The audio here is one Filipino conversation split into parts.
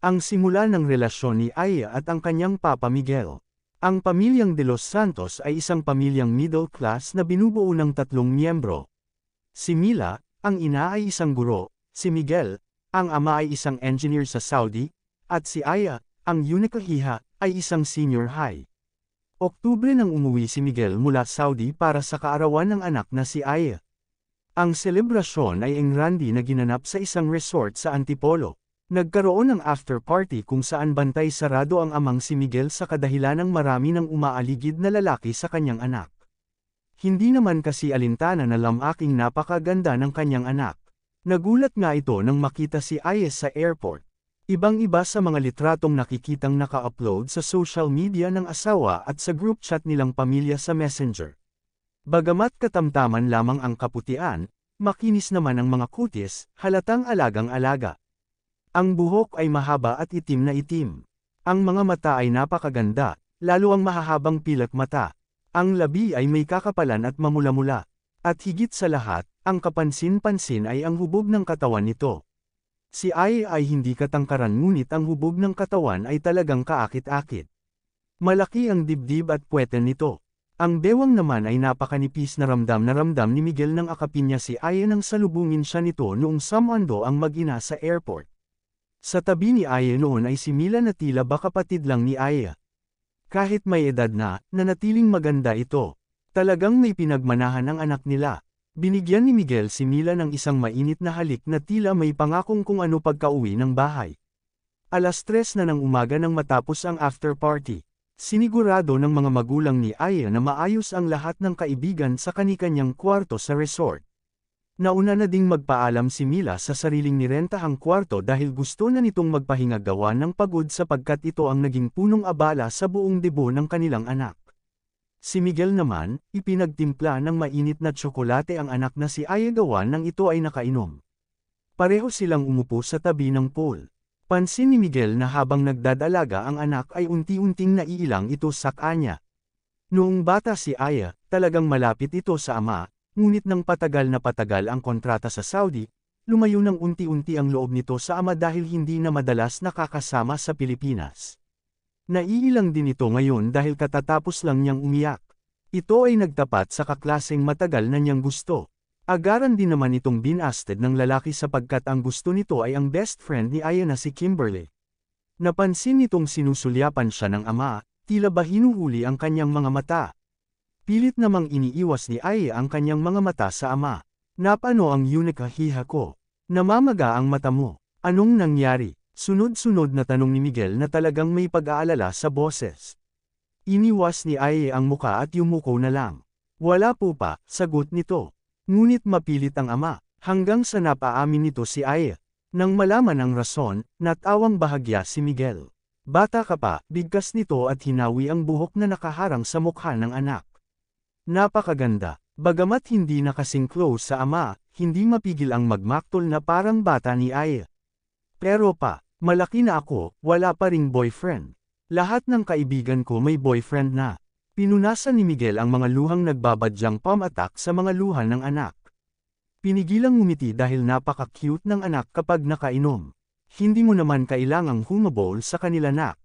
ang simula ng relasyon ni Aya at ang kanyang Papa Miguel. Ang pamilyang De Los Santos ay isang pamilyang middle class na binubuo ng tatlong miyembro. Si Mila, ang ina ay isang guro, si Miguel, ang ama ay isang engineer sa Saudi, at si Aya, ang Unikahiha, ay isang senior high. Oktubre nang umuwi si Miguel mula Saudi para sa kaarawan ng anak na si Aya. Ang selebrasyon ay engrandi na ginanap sa isang resort sa Antipolo. Nagkaroon ng after party kung saan bantay sarado ang amang si Miguel sa kadahilan ng marami ng umaaligid na lalaki sa kanyang anak. Hindi naman kasi alintana na lamaking napakaganda ng kanyang anak. Nagulat nga ito nang makita si Ayes sa airport. Ibang-iba sa mga litratong nakikitang naka-upload sa social media ng asawa at sa group chat nilang pamilya sa Messenger. Bagamat katamtaman lamang ang kaputian, makinis naman ang mga kutis, halatang alagang-alaga. Ang buhok ay mahaba at itim na itim. Ang mga mata ay napakaganda, lalo ang mahahabang pilak mata. Ang labi ay may kakapalan at mamula-mula. At higit sa lahat, ang kapansin-pansin ay ang hubog ng katawan nito. Si Ai ay hindi katangkaran ngunit ang hubog ng katawan ay talagang kaakit-akit. Malaki ang dibdib at puwete nito. Ang bewang naman ay napakanipis na ramdam na ramdam ni Miguel nang akapin niya si Aya nang salubungin siya nito noong samando ang mag-ina sa airport. Sa tabi ni Aya noon ay si Mila na tila ba kapatid lang ni Aya. Kahit may edad na, nanatiling maganda ito. Talagang may pinagmanahan ang anak nila. Binigyan ni Miguel si Mila ng isang mainit na halik na tila may pangakong kung ano pagkauwi ng bahay. Alas tres na ng umaga nang matapos ang after party. Sinigurado ng mga magulang ni Aya na maayos ang lahat ng kaibigan sa kanikanyang kwarto sa resort. Nauna na ding magpaalam si Mila sa sariling nirentahang kwarto dahil gusto na nitong magpahinga gawa ng pagod sapagkat ito ang naging punong abala sa buong debo ng kanilang anak. Si Miguel naman, ipinagtimpla ng mainit na tsokolate ang anak na si Aya gawa nang ito ay nakainom. Pareho silang umupo sa tabi ng pool. Pansin ni Miguel na habang nagdadalaga ang anak ay unti-unting naiilang ito sa kanya. Noong bata si Aya, talagang malapit ito sa ama, Ngunit nang patagal na patagal ang kontrata sa Saudi, lumayo ng unti-unti ang loob nito sa ama dahil hindi na madalas nakakasama sa Pilipinas. Naiilang din ito ngayon dahil katatapos lang niyang umiyak. Ito ay nagtapat sa kaklaseng matagal na niyang gusto. Agaran din naman itong binasted ng lalaki sapagkat ang gusto nito ay ang best friend ni Aya na si Kimberly. Napansin nitong sinusulyapan siya ng ama, tila ba hinuhuli ang kanyang mga mata. Pilit namang iniiwas ni Ai ang kanyang mga mata sa ama. Napano ang unikahiha ko? Namamaga ang mata mo. Anong nangyari? Sunod-sunod na tanong ni Miguel na talagang may pag-aalala sa boses. Iniwas ni Ai ang muka at yumuko na lang. Wala po pa, sagot nito. Ngunit mapilit ang ama, hanggang sa napaamin nito si Ai. Nang malaman ang rason, natawang bahagya si Miguel. Bata ka pa, bigkas nito at hinawi ang buhok na nakaharang sa mukha ng anak. Napakaganda. Bagamat hindi na kasing close sa ama, hindi mapigil ang magmaktol na parang bata ni Aya. Pero pa, malaki na ako, wala pa ring boyfriend. Lahat ng kaibigan ko may boyfriend na. Pinunasan ni Miguel ang mga luhang nagbabadyang pamatak sa mga luha ng anak. Pinigilang ngumiti dahil napaka-cute ng anak kapag nakainom. Hindi mo naman kailangang humabol sa kanila nak.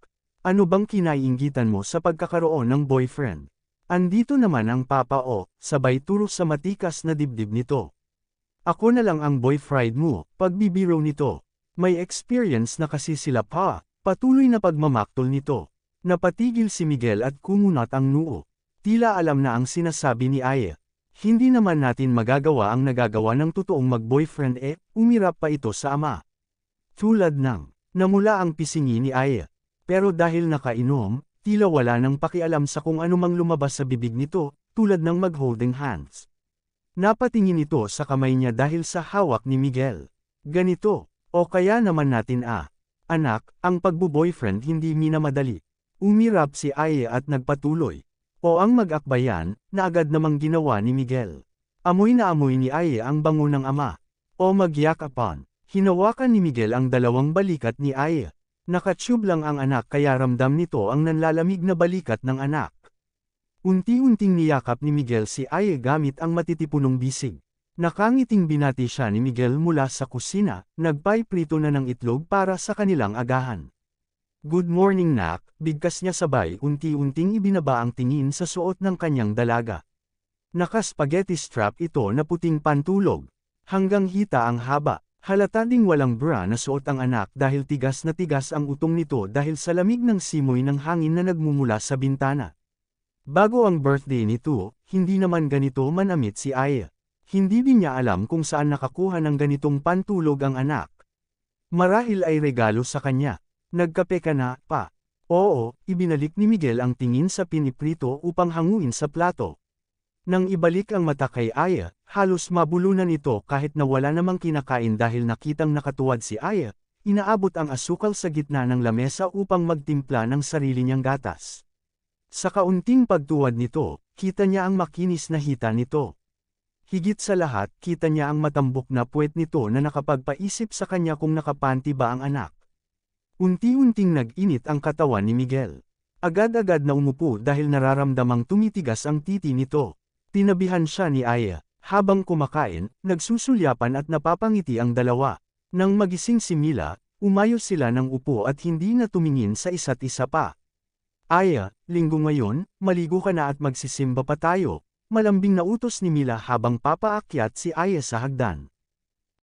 Ano bang kinaiinggitan mo sa pagkakaroon ng boyfriend? Andito naman ang papa o, sabay turo sa matikas na dibdib nito. Ako na lang ang boyfriend mo, pagbibiro nito. May experience na kasi sila pa, patuloy na pagmamaktol nito. Napatigil si Miguel at kumunat ang noo. Tila alam na ang sinasabi ni Aya. Hindi naman natin magagawa ang nagagawa ng totoong mag-boyfriend eh, umirap pa ito sa ama. Tulad ng, namula ang pisingi ni Aya. Pero dahil nakainom, tila wala nang pakialam sa kung anumang lumabas sa bibig nito, tulad ng mag-holding hands. Napatingin ito sa kamay niya dahil sa hawak ni Miguel. Ganito, o kaya naman natin ah. Anak, ang pagbo-boyfriend hindi minamadali. Umirap si Aya at nagpatuloy. O ang mag-akbayan, na agad namang ginawa ni Miguel. Amoy na amoy ni Aya ang bango ng ama. O magyakapan. Hinawakan ni Miguel ang dalawang balikat ni Aya. Nakatube lang ang anak kaya ramdam nito ang nanlalamig na balikat ng anak. Unti-unting niyakap ni Miguel si Aye gamit ang matitipunong bisig. Nakangiting binati siya ni Miguel mula sa kusina, nagpaiprito na ng itlog para sa kanilang agahan. Good morning nak, bigkas niya sabay unti-unting ibinaba ang tingin sa suot ng kanyang dalaga. Naka-spaghetti strap ito na puting pantulog. Hanggang hita ang haba, halata ding walang bra na suot ang anak dahil tigas na tigas ang utong nito dahil sa lamig ng simoy ng hangin na nagmumula sa bintana. Bago ang birthday nito, hindi naman ganito manamit si Aya. Hindi din niya alam kung saan nakakuha ng ganitong pantulog ang anak. Marahil ay regalo sa kanya. Nagkape ka na, pa. Oo, ibinalik ni Miguel ang tingin sa piniprito upang hanguin sa plato. Nang ibalik ang mata kay Aya, halos mabulunan ito kahit na wala namang kinakain dahil nakitang nakatuwad si Aya, inaabot ang asukal sa gitna ng lamesa upang magtimpla ng sarili niyang gatas. Sa kaunting pagtuwad nito, kita niya ang makinis na hita nito. Higit sa lahat, kita niya ang matambok na puwet nito na nakapagpaisip sa kanya kung nakapanti ba ang anak. Unti-unting nag-init ang katawan ni Miguel. Agad-agad na umupo dahil nararamdamang tumitigas ang titi nito. Tinabihan siya ni Aya. Habang kumakain, nagsusulyapan at napapangiti ang dalawa. Nang magising si Mila, umayos sila ng upo at hindi na tumingin sa isa't isa pa. Aya, linggo ngayon, maligo ka na at magsisimba pa tayo, Malambing na utos ni Mila habang papaakyat si Aya sa hagdan.